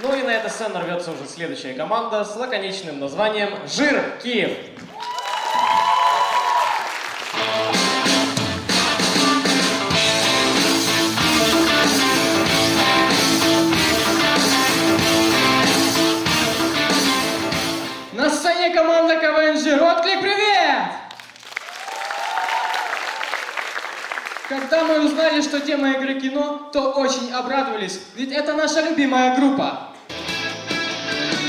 Ну и на эту сцену рвется уже следующая команда с лаконичным названием «Жир Киев». Когда мы узнали, что тема игры кино, то очень обрадовались, ведь это наша любимая группа.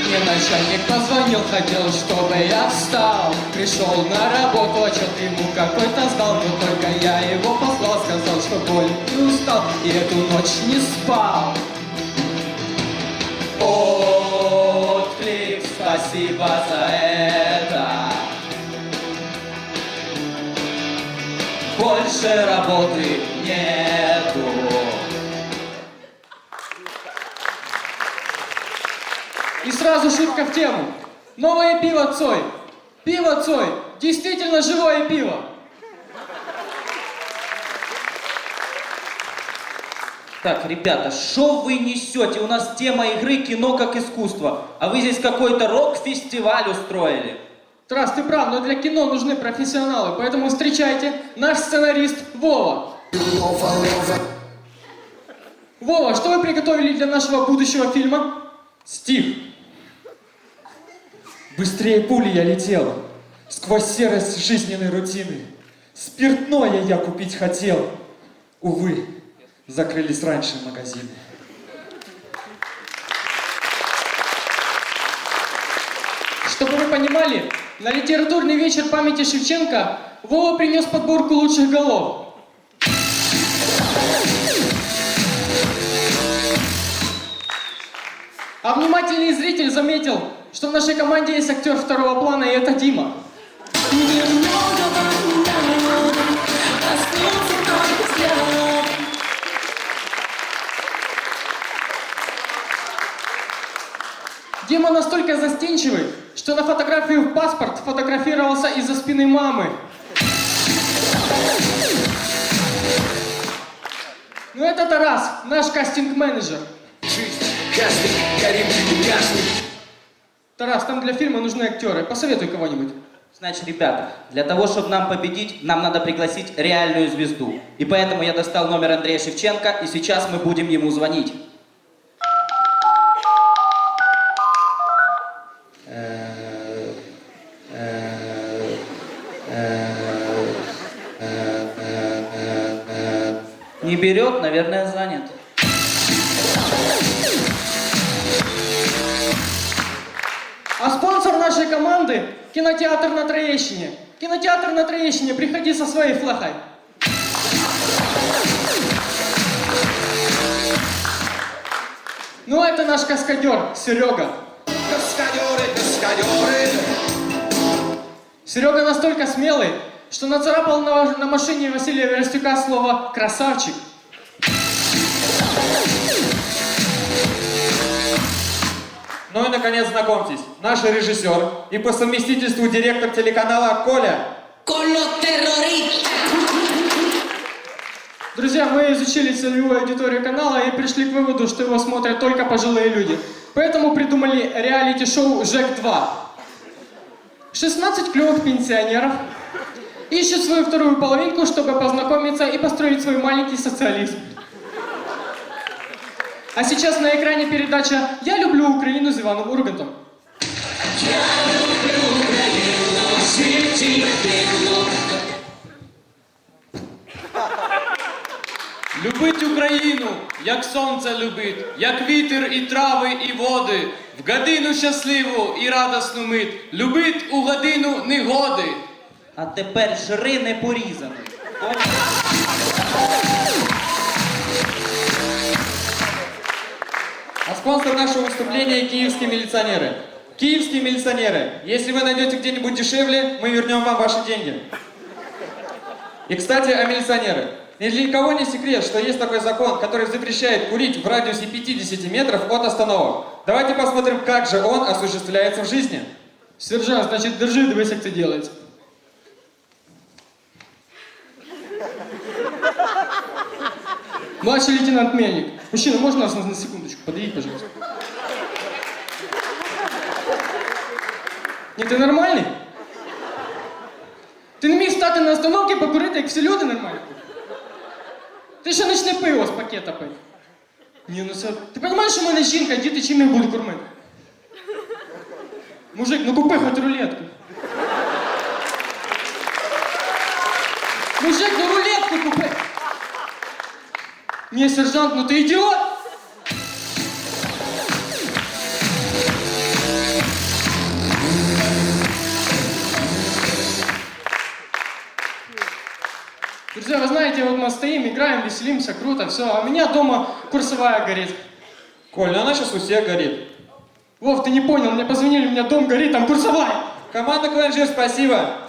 Мне начальник позвонил, хотел, чтобы я встал. Пришел на работу, отчет ему какой-то сдал? Но только я его послал, сказал, что болен и устал И эту ночь не спал. Отклик, спасибо за Больше работы нету И сразу шутка в тему. Новое пиво Цой. Пиво Цой. Действительно живое пиво. Так, ребята, что вы несете? У нас тема игры кино как искусство. А вы здесь какой-то рок-фестиваль устроили. Тарас, ты прав, но для кино нужны профессионалы, поэтому встречайте наш сценарист Вова. Вова, что вы приготовили для нашего будущего фильма? Стих. Быстрее пули я летел, сквозь серость жизненной рутины. Спиртное я купить хотел. Увы, закрылись раньше магазины. Чтобы вы понимали, на литературный вечер памяти Шевченко Вова принес подборку лучших голов. А внимательный зритель заметил, что в нашей команде есть актер второго плана, и это Дима. Дима настолько застенчивый, что на фотографию в паспорт фотографировался из-за спины мамы. Ну это Тарас, наш кастинг-менеджер. Тарас, там для фильма нужны актеры. Посоветуй кого-нибудь. Значит, ребята, для того, чтобы нам победить, нам надо пригласить реальную звезду. И поэтому я достал номер Андрея Шевченко, и сейчас мы будем ему звонить. Не берет, наверное, занят. А спонсор нашей команды – кинотеатр на Троещине. Кинотеатр на Троещине, приходи со своей флахой. Ну, это наш каскадер, Серега. Каскадеры, каскадеры. Серега настолько смелый, что нацарапал на, на машине Василия Верстюка слово «красавчик». Ну и, наконец, знакомьтесь, наш режиссер и по совместительству директор телеканала Коля. terroristas. Друзья, мы изучили целевую аудиторию канала и пришли к выводу, что его смотрят только пожилые люди. Поэтому придумали реалити-шоу «ЖЭК-2». 16 клевых пенсионеров ищут свою вторую половинку, чтобы познакомиться и построить свой маленький социализм. А сейчас на экране передача «Я люблю Украину» с Иваном Ургантом. Любить Україну, як сонце любить, як вітер і трави, і води, в годину щасливу і радосну мить, любить у годину негоди. А тепер жри не порізаний. А спонсор нашего выступления – киевские милиционеры. Киевские милиционеры, если вы найдете где-нибудь дешевле, мы вернем вам ваши деньги. И, кстати, о милиционерах. Ни для кого не секрет, что есть такой закон, который запрещает курить в радиусе 50 метров от остановок. Давайте посмотрим, как же он осуществляется в жизни. Сержант, значит, держи, дивись, як це Младший лейтенант Мельник. Мужчина, можно нас на секундочку подавить, пожалуйста? Не ты нормальный? Ти не міг стати на остановці покурити, як всі люди нормальні. Ти ще начне пиво з пакета пити. Ні, ну це. Ти розумієш, що в мене жінка, діти чим їх будуть кормити? Мужик, ну купи хоч рулетку. Мужик, ну рулетку купи. Ні, сержант, ну ти ідіот! Друзья, вы знаете, вот мы стоим, играем, веселимся, круто, все, а у меня дома курсовая горит. Коль, ну она сейчас у всех горит. Вов, ты не понял, мне позвонили, у меня дом горит, там курсовая. Команда КВН «Жир», спасибо.